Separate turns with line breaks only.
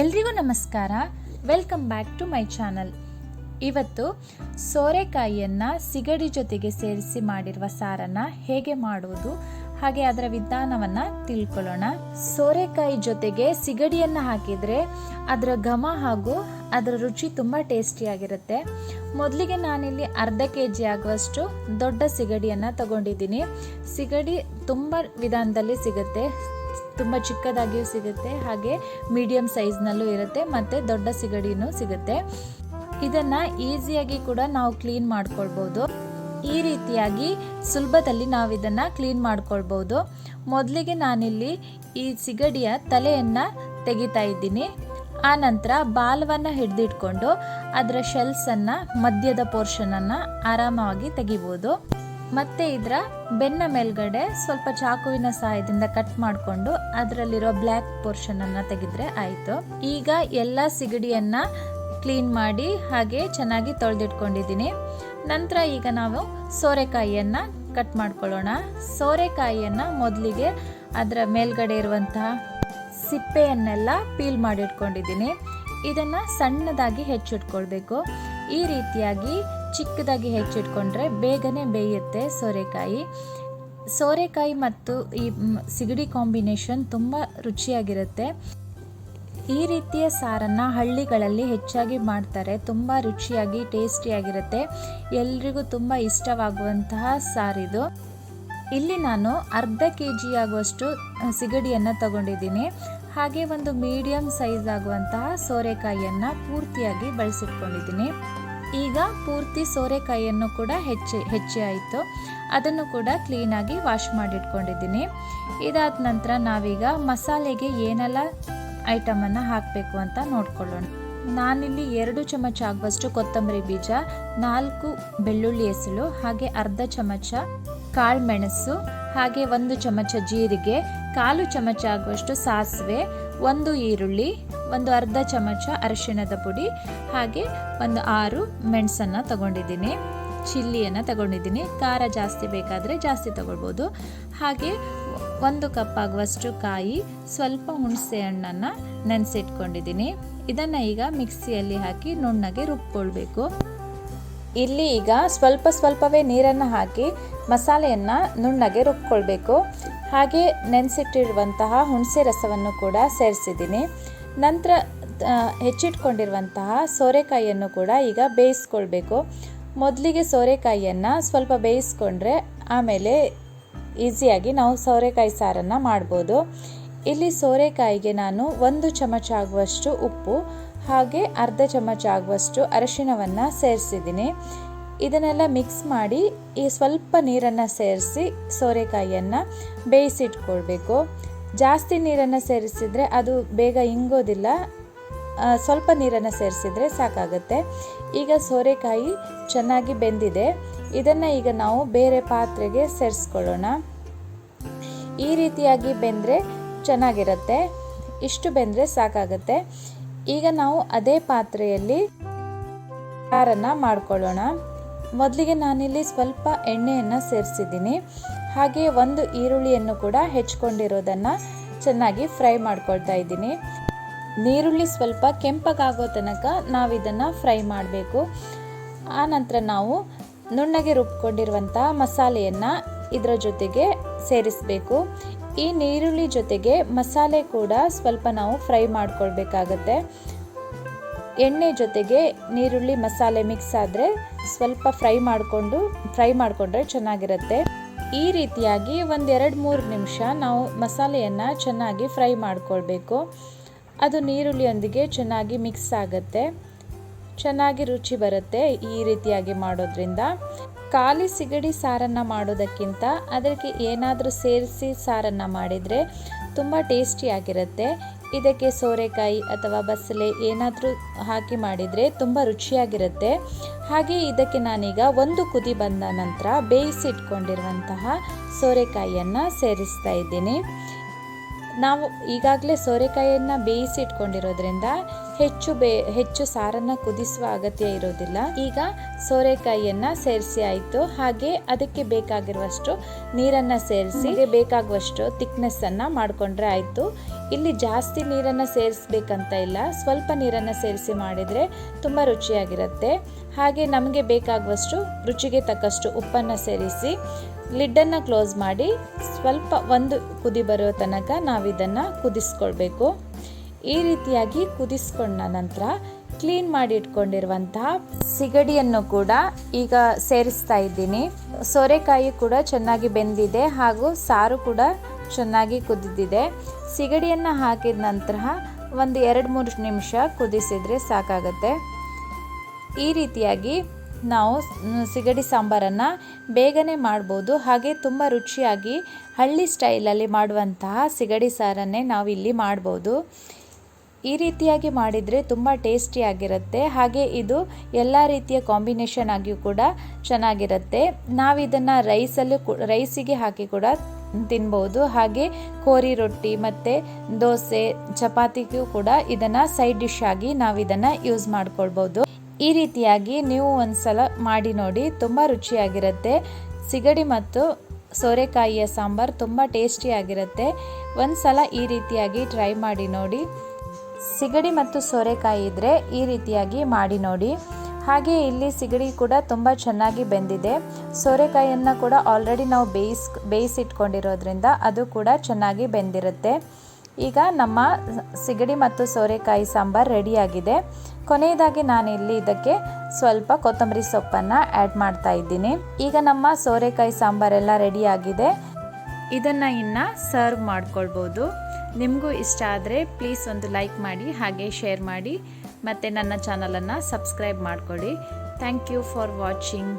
ಎಲ್ರಿಗೂ ನಮಸ್ಕಾರ. Welcome back to my channel ಇವತ್ತು ಸೋರೆಕಾಯಿಯನ್ನು ಸಿಗಡಿ ಜೊತೆಗೆ ಸೇರಿಸಿ ಮಾಡಿರುವ ಸಾರನ್ನು ಹೇಗೆ ಮಾಡುವುದು, ಹಾಗೆ ಅದರ ವಿಧಾನವನ್ನು ತಿಳ್ಕೊಳ್ಳೋಣ. ಸೋರೆಕಾಯಿ ಜೊತೆಗೆ ಸಿಗಡಿಯನ್ನು ಹಾಕಿದರೆ ಅದರ ಘಮ ಹಾಗೂ ಅದರ ರುಚಿ ತುಂಬ ಟೇಸ್ಟಿಯಾಗಿರುತ್ತೆ ಮೊದಲಿಗೆ ನಾನಿಲ್ಲಿ ಅರ್ಧ ಕೆ ಜಿ ಆಗುವಷ್ಟು ದೊಡ್ಡ ಸಿಗಡಿಯನ್ನು ತಗೊಂಡಿದ್ದೀನಿ. ಸಿಗಡಿ ತುಂಬ ವಿಧಾನದಲ್ಲಿ ಸಿಗುತ್ತೆ. ತುಂಬ ಚಿಕ್ಕದಾಗಿಯೂ ಸಿಗುತ್ತೆ, ಹಾಗೆ ಮೀಡಿಯಂ ಸೈಜ್ನಲ್ಲೂ ಇರುತ್ತೆ, ಮತ್ತು ದೊಡ್ಡ ಸಿಗಡಿನೂ ಸಿಗುತ್ತೆ. ಇದನ್ನು ಈಸಿಯಾಗಿ ಕೂಡ ನಾವು ಕ್ಲೀನ್ ಮಾಡ್ಕೊಳ್ಬೋದು. ಈ ರೀತಿಯಾಗಿ ಸುಲಭದಲ್ಲಿ ನಾವು ಇದನ್ನು ಕ್ಲೀನ್ ಮಾಡ್ಕೊಳ್ಬೋದು. ಮೊದಲಿಗೆ ನಾನಿಲ್ಲಿ ಈ ಸಿಗಡಿಯ ತಲೆಯನ್ನು ತೆಗಿತಾ ಇದ್ದೀನಿ. ಆ ನಂತರ ಬಾಲವನ್ನು ಹಿಡಿದಿಟ್ಕೊಂಡು ಅದರ ಶೆಲ್ಸನ್ನು ಮಧ್ಯದ ಪೋರ್ಷನನ್ನು ಆರಾಮವಾಗಿ ತೆಗಿಬೋದು. ಮತ್ತೆ ಇದರ ಬೆನ್ನ ಮೇಲ್ಗಡೆ ಸ್ವಲ್ಪ ಚಾಕುವಿನ ಸಹಾಯದಿಂದ ಕಟ್ ಮಾಡಿಕೊಂಡು ಅದರಲ್ಲಿರೋ ಬ್ಲ್ಯಾಕ್ ಪೋರ್ಷನನ್ನು ತೆಗೆದ್ರೆ ಆಯಿತು. ಈಗ ಎಲ್ಲ ಸಿಗಡಿಯನ್ನ ಕ್ಲೀನ್ ಮಾಡಿ ಹಾಗೆ ಚೆನ್ನಾಗಿ ತೊಳೆದಿಟ್ಕೊಂಡಿದ್ದೀನಿ. ನಂತರ ಈಗ ನಾವು ಸೋರೆಕಾಯಿಯನ್ನು ಕಟ್ ಮಾಡ್ಕೊಳ್ಳೋಣ. ಸೋರೆಕಾಯಿಯನ್ನು ಮೊದಲಿಗೆ ಅದರ ಮೇಲ್ಗಡೆ ಇರುವಂತಹ ಸಿಪ್ಪೆಯನ್ನೆಲ್ಲ ಪೀಲ್ ಮಾಡಿಟ್ಕೊಂಡಿದ್ದೀನಿ. ಇದನ್ನು ಸಣ್ಣದಾಗಿ ಹೆಚ್ಚಿಟ್ಕೊಳ್ಬೇಕು. ಈ ರೀತಿಯಾಗಿ ಚಿಕ್ಕದಾಗಿ ಹೆಚ್ಚಿಟ್ಕೊಂಡ್ರೆ ಬೇಗನೆ ಬೇಯುತ್ತೆ ಸೋರೆಕಾಯಿ. ಸೋರೆಕಾಯಿ ಮತ್ತು ಈ ಸಿಗಡಿ ಕಾಂಬಿನೇಷನ್ ತುಂಬ ರುಚಿಯಾಗಿರುತ್ತೆ. ಈ ರೀತಿಯ ಸಾರನ್ನು ಹಳ್ಳಿಗಳಲ್ಲಿ ಹೆಚ್ಚಾಗಿ ಮಾಡ್ತಾರೆ. ತುಂಬ ರುಚಿಯಾಗಿ, ಟೇಸ್ಟಿಯಾಗಿರುತ್ತೆ. ಎಲ್ರಿಗೂ ತುಂಬ ಇಷ್ಟವಾಗುವಂತಹ ಸಾರಿದು. ಇಲ್ಲಿ ನಾನು ಅರ್ಧ ಕೆ ಜಿ ಆಗುವಷ್ಟು ಸಿಗಡಿಯನ್ನು ತಗೊಂಡಿದ್ದೀನಿ. ಹಾಗೆ ಒಂದು ಮೀಡಿಯಂ ಸೈಜ್ ಆಗುವಂತಹ ಸೋರೆಕಾಯಿಯನ್ನು ಪೂರ್ತಿಯಾಗಿ ಬಳಸಿಟ್ಕೊಂಡಿದ್ದೀನಿ. ಈಗ ಪೂರ್ತಿ ಸೋರೆಕಾಯಿಯನ್ನು ಕೂಡ ಹೆಚ್ಚಿ ಹೆಚ್ಚಿ ಆಯಿತು. ಅದನ್ನು ಕೂಡ ಕ್ಲೀನಾಗಿ ವಾಶ್ ಮಾಡಿಟ್ಕೊಂಡಿದ್ದೀನಿ. ಇದಾದ ನಂತರ ನಾವೀಗ ಮಸಾಲೆಗೆ ಏನೆಲ್ಲ ಐಟಮನ್ನು ಹಾಕಬೇಕು ಅಂತ ನೋಡ್ಕೊಳ್ಳೋಣ. ನಾನಿಲ್ಲಿ ಎರಡು ಚಮಚ ಆಗುವಷ್ಟು ಕೊತ್ತಂಬರಿ ಬೀಜ, ನಾಲ್ಕು ಬೆಳ್ಳುಳ್ಳಿ ಎಸಳು ಹಾಗೆ ಅರ್ಧ ಚಮಚ ಕಾಳುಮೆಣಸು ಹಾಗೆ ಒಂದು ಚಮಚ ಜೀರಿಗೆ, ಕಾಲು ಚಮಚ ಆಗುವಷ್ಟು ಸಾಸಿವೆ, ಒಂದು ಈರುಳ್ಳಿ ಒಂದು ಅರ್ಧ ಚಮಚ ಅರಿಶಿಣದ ಪುಡಿ, ಹಾಗೆ ಒಂದು ಆರು ಮೆಣಸನ್ನು ತಗೊಂಡಿದ್ದೀನಿ. ಚಿಲ್ಲಿಯನ್ನು ತಗೊಂಡಿದ್ದೀನಿ. ಖಾರ ಜಾಸ್ತಿ ಬೇಕಾದರೆ ಜಾಸ್ತಿ ತಗೊಳ್ಬೋದು. ಹಾಗೆ ಒಂದು ಕಪ್ ಆಗುವಷ್ಟು ಕಾಯಿ, ಸ್ವಲ್ಪ ಹುಣಸೆ ಹಣ್ಣನ್ನು ನೆನೆಸಿಟ್ಕೊಂಡಿದ್ದೀನಿ. ಇದನ್ನು ಈಗ ಮಿಕ್ಸಿಯಲ್ಲಿ ಹಾಕಿ ನುಣ್ಣಗೆ ರುಬ್ಕೊಳ್ಬೇಕು. ಇಲ್ಲಿ ಈಗ ಸ್ವಲ್ಪ ಸ್ವಲ್ಪವೇ ನೀರನ್ನು ಹಾಕಿ ಮಸಾಲೆಯನ್ನು ನುಣ್ಣಗೆ ರುಬ್ಕೊಳ್ಬೇಕು. ಹಾಗೆ ನೆನೆಸಿಟ್ಟಿರುವಂತಹ ಹುಣಸೆ ರಸವನ್ನು ಕೂಡ ಸೇರಿಸಿದ್ದೀನಿ. ನಂತರ ಹೆಚ್ಚಿಟ್ಕೊಂಡಿರುವಂತಹ ಸೋರೆಕಾಯಿಯನ್ನು ಕೂಡ ಈಗ ಬೇಯಿಸ್ಕೊಳ್ಬೇಕು. ಮೊದಲಿಗೆ ಸೋರೆಕಾಯಿಯನ್ನು ಸ್ವಲ್ಪ ಬೇಯಿಸ್ಕೊಂಡ್ರೆ ಆಮೇಲೆ ಈಸಿಯಾಗಿ ನಾವು ಸೋರೆಕಾಯಿ ಸಾರನ್ನು ಮಾಡ್ಬೋದು. ಇಲ್ಲಿ ಸೋರೆಕಾಯಿಗೆ ನಾನು ಒಂದು ಚಮಚ ಆಗುವಷ್ಟು ಉಪ್ಪು, ಹಾಗೆ ಅರ್ಧ ಚಮಚ ಆಗುವಷ್ಟು ಅರಿಶಿಣವನ್ನು ಸೇರಿಸಿದ್ದೀನಿ. ಇದನ್ನೆಲ್ಲ ಮಿಕ್ಸ್ ಮಾಡಿ ಈ ಸ್ವಲ್ಪ ನೀರನ್ನು ಸೇರಿಸಿ ಸೋರೆಕಾಯಿಯನ್ನು ಬೇಯಿಸಿಟ್ಕೊಳ್ಬೇಕು. ಜಾಸ್ತಿ ನೀರನ್ನು ಸೇರಿಸಿದರೆ ಅದು ಬೇಗ ಇಂಗೋದಿಲ್ಲ. ಸ್ವಲ್ಪ ನೀರನ್ನು ಸೇರಿಸಿದ್ರೆ ಸಾಕಾಗುತ್ತೆ. ಈಗ ಸೋರೆಕಾಯಿ ಚೆನ್ನಾಗಿ ಬೆಂದಿದೆ. ಇದನ್ನು ಈಗ ನಾವು ಬೇರೆ ಪಾತ್ರೆಗೆ ಸೇರಿಸ್ಕೊಳ್ಳೋಣ. ಈ ರೀತಿಯಾಗಿ ಬೆಂದರೆ ಚೆನ್ನಾಗಿರುತ್ತೆ. ಇಷ್ಟು ಬೆಂದರೆ ಸಾಕಾಗುತ್ತೆ. ಈಗ ನಾವು ಅದೇ ಪಾತ್ರೆಯಲ್ಲಿ ಸಾರನ್ನು ಮಾಡ್ಕೊಳ್ಳೋಣ. ಮೊದಲಿಗೆ ನಾನಿಲ್ಲಿ ಸ್ವಲ್ಪ ಎಣ್ಣೆಯನ್ನು ಸೇರಿಸಿದ್ದೀನಿ. ಹಾಗೆ ಒಂದು ಈರುಳ್ಳಿಯನ್ನು ಕೂಡ ಹೆಚ್ಕೊಂಡಿರೋದನ್ನು ಚೆನ್ನಾಗಿ ಫ್ರೈ ಮಾಡ್ಕೊಳ್ತಾ ಇದ್ದೀನಿ. ನೀರುಳ್ಳಿ ಸ್ವಲ್ಪ ಕೆಂಪಗಾಗೋ ತನಕ ನಾವು ಇದನ್ನು ಫ್ರೈ ಮಾಡಬೇಕು. ಆ ನಂತರ ನಾವು ನುಣ್ಣಗೆ ರುಬ್ಕೊಂಡಿರುವಂಥ ಮಸಾಲೆಯನ್ನು ಇದರ ಜೊತೆಗೆ ಸೇರಿಸಬೇಕು. ಈ ನೀರುಳ್ಳಿ ಜೊತೆಗೆ ಮಸಾಲೆ ಕೂಡ ಸ್ವಲ್ಪ ನಾವು ಫ್ರೈ ಮಾಡ್ಕೊಳ್ಬೇಕಾಗತ್ತೆ. ಎಣ್ಣೆ ಜೊತೆಗೆ ನೀರುಳ್ಳಿ ಮಸಾಲೆ ಮಿಕ್ಸ್ ಆದರೆ ಸ್ವಲ್ಪ ಫ್ರೈ ಮಾಡಿಕೊಂಡು, ಫ್ರೈ ಮಾಡಿಕೊಂಡ್ರೆ ಚೆನ್ನಾಗಿರುತ್ತೆ. ಈ ರೀತಿಯಾಗಿ ಒಂದೆರಡು ಮೂರು ನಿಮಿಷ ನಾವು ಮಸಾಲೆಯನ್ನು ಚೆನ್ನಾಗಿ ಫ್ರೈ ಮಾಡಿಕೊಳ್ಬೇಕು. ಅದು ನೀರುಳ್ಳಿಯೊಂದಿಗೆ ಚೆನ್ನಾಗಿ ಮಿಕ್ಸ್ ಆಗುತ್ತೆ. ಚೆನ್ನಾಗಿ ರುಚಿ ಬರುತ್ತೆ ಈ ರೀತಿಯಾಗಿ ಮಾಡೋದ್ರಿಂದ. ಖಾಲಿ ಸಿಗಡಿ ಸಾರನ್ನು ಮಾಡೋದಕ್ಕಿಂತ ಅದಕ್ಕೆ ಏನಾದರೂ ಸೇರಿಸಿ ಸಾರನ್ನು ಮಾಡಿದರೆ ತುಂಬ ಟೇಸ್ಟಿಯಾಗಿರುತ್ತೆ ಇದಕ್ಕೆ ಸೋರೆಕಾಯಿ ಅಥವಾ ಬಸಳೆ ಏನಾದರೂ ಹಾಕಿ ಮಾಡಿದರೆ ತುಂಬ ರುಚಿಯಾಗಿರುತ್ತೆ. ಹಾಗೆ ಇದಕ್ಕೆ ನಾನೀಗ ಒಂದು ಕುದಿ ಬಂದ ನಂತರ ಬೇಯಿಸಿಟ್ಕೊಂಡಿರುವಂತಹ ಸೋರೆಕಾಯಿಯನ್ನು ಸೇರಿಸ್ತಾ ಇದ್ದೀನಿ. ನಾವು ಈಗಾಗಲೇ ಸೋರೆಕಾಯಿಯನ್ನು ಬೇಯಿಸಿ ಇಟ್ಕೊಂಡಿರೋದ್ರಿಂದ ಹೆಚ್ಚು ಬೇ, ಹೆಚ್ಚು ಸಾರನ್ನ ಕುದಿಸುವ ಅಗತ್ಯ ಇರೋದಿಲ್ಲ. ಈಗ ಸೋರೆಕಾಯಿಯನ್ನ ಸೇರಿಸಿ ಆಯಿತು. ಹಾಗೆ ಅದಕ್ಕೆ ಬೇಕಾಗಿರುವಷ್ಟು ನೀರನ್ನು ಸೇರಿಸಿ ಬೇಕಾಗುವಷ್ಟು ತಿಕ್ನೆಸ್ಸನ್ನು ಮಾಡಿಕೊಂಡ್ರೆ ಆಯಿತು. ಇಲ್ಲಿ ಜಾಸ್ತಿ ನೀರನ್ನು ಸೇರಿಸ್ಬೇಕಂತ ಇಲ್ಲ. ಸ್ವಲ್ಪ ನೀರನ್ನು ಸೇರಿಸಿ ಮಾಡಿದರೆ ತುಂಬ ರುಚಿಯಾಗಿರುತ್ತೆ. ಹಾಗೆ ನಮಗೆ ಬೇಕಾಗುವಷ್ಟು, ರುಚಿಗೆ ತಕ್ಕಷ್ಟು ಉಪ್ಪನ್ನು ಸೇರಿಸಿ, ಲಿಡ್ಡನ್ನು ಕ್ಲೋಸ್ ಮಾಡಿ, ಸ್ವಲ್ಪ ಒಂದು ಕುದಿ ಬರೋ ತನಕ ನಾವು ಇದನ್ನು ಕುದಿಸ್ಕೊಳ್ಬೇಕು. ಈ ರೀತಿಯಾಗಿ ಕುದಿಸ್ಕೊಂಡ ನಂತರ ಕ್ಲೀನ್ ಮಾಡಿ ಇಟ್ಕೊಂಡಿರುವಂತಹ ಸಿಗಡಿಯನ್ನು ಕೂಡ ಈಗ ಸೇರಿಸ್ತಾ ಇದ್ದೀನಿ. ಸೋರೆಕಾಯಿ ಕೂಡ ಚೆನ್ನಾಗಿ ಬೆಂದಿದೆ ಹಾಗೂ ಸಾರು ಕೂಡ ಚೆನ್ನಾಗಿ ಕುದಿದಿದೆ. ಸಿಗಡಿಯನ್ನು ಹಾಕಿದ ನಂತರ ಒಂದು ಎರಡು ಮೂರು ನಿಮಿಷ ಕುದಿಸಿದರೆ ಸಾಕಾಗತ್ತೆ. ಈ ರೀತಿಯಾಗಿ ನಾವು ಸಿಗಡಿ ಸಾಂಬಾರನ್ನು ಬೇಗನೆ ಮಾಡ್ಬೋದು. ಹಾಗೆ ತುಂಬ ರುಚಿಯಾಗಿ ಹಳ್ಳಿ ಸ್ಟೈಲಲ್ಲಿ ಮಾಡುವಂತಹ ಸಿಗಡಿ ಸಾರನ್ನೇ ನಾವು ಇಲ್ಲಿ ಮಾಡ್ಬೋದು. ಈ ರೀತಿಯಾಗಿ ಮಾಡಿದರೆ ತುಂಬ ಟೇಸ್ಟಿಯಾಗಿರುತ್ತೆ ಹಾಗೆ ಇದು ಎಲ್ಲ ರೀತಿಯ ಕಾಂಬಿನೇಷನ್ ಆಗಿಯೂ ಕೂಡ ಚೆನ್ನಾಗಿರುತ್ತೆ. ನಾವು ಇದನ್ನು ರೈಸಲ್ಲೂ ರೈಸಿಗೆ ಹಾಕಿ ಕೂಡ ತಿನ್ಬೋದು. ಹಾಗೆ ಕೋರಿ ರೊಟ್ಟಿ ಮತ್ತು ದೋಸೆ, ಚಪಾತಿಗೂ ಕೂಡ ಇದನ್ನು ಸೈಡ್ ಡಿಶ್ ಆಗಿ ನಾವು ಇದನ್ನು ಯೂಸ್ ಮಾಡ್ಕೊಳ್ಬೋದು. ಈ ರೀತಿಯಾಗಿ ನೀವು ಒಂದ್ಸಲ ಮಾಡಿ ನೋಡಿ, ತುಂಬ ರುಚಿಯಾಗಿರುತ್ತೆ. ಸಿಗಡಿ ಮತ್ತು ಸೋರೆಕಾಯಿಯ ಸಾಂಬಾರು ತುಂಬ ಟೇಸ್ಟಿಯಾಗಿರುತ್ತೆ ಒಂದು ಸಲ ಈ ರೀತಿಯಾಗಿ ಟ್ರೈ ಮಾಡಿ ನೋಡಿ. ಸಿಗಡಿ ಮತ್ತು ಸೋರೆಕಾಯಿ ಇದ್ದರೆ ಈ ರೀತಿಯಾಗಿ ಮಾಡಿ ನೋಡಿ. ಹಾಗೆ ಇಲ್ಲಿ ಸಿಗಡಿ ಕೂಡ ತುಂಬ ಚೆನ್ನಾಗಿ ಬೆಂದಿದೆ. ಸೋರೆಕಾಯಿಯನ್ನು ಕೂಡ ಆಲ್ರೆಡಿ ನಾವು ಬೇಯಿಸ್, ಬೇಯಿಸಿಟ್ಕೊಂಡಿರೋದ್ರಿಂದ ಅದು ಕೂಡ ಚೆನ್ನಾಗಿ ಬೆಂದಿರುತ್ತೆ. ಈಗ ನಮ್ಮ ಸಿಗಡಿ ಮತ್ತು ಸೋರೆಕಾಯಿ ಸಾಂಬಾರು ರೆಡಿಯಾಗಿದೆ. ಕೊನೆಯದಾಗಿ ಇಲ್ಲಿ ಇದಕ್ಕೆ ಸ್ವಲ್ಪ ಕೊತ್ತಂಬರಿ ಸೊಪ್ಪನ್ನು ಆ್ಯಡ್ ಮಾಡ್ತಾ ಇದ್ದೀನಿ. ಈಗ ನಮ್ಮ ಸೋರೆಕಾಯಿ ಸಾಂಬಾರೆಲ್ಲ ರೆಡಿಯಾಗಿದೆ ಇದನ್ನು ಇನ್ನು ಸರ್ವ್ ಮಾಡ್ಕೊಳ್ಬೋದು. ನಿಮಗೂ ಇಷ್ಟ ಆದರೆ ಪ್ಲೀಸ್ ಒಂದು ಲೈಕ್ ಮಾಡಿ, ಹಾಗೆ ಶೇರ್ ಮಾಡಿ, ಮತ್ತು ನನ್ನ ಚಾನಲನ್ನು ಸಬ್ಸ್ಕ್ರೈಬ್ ಮಾಡಿಕೊಳ್ಳಿ. Thank you for watching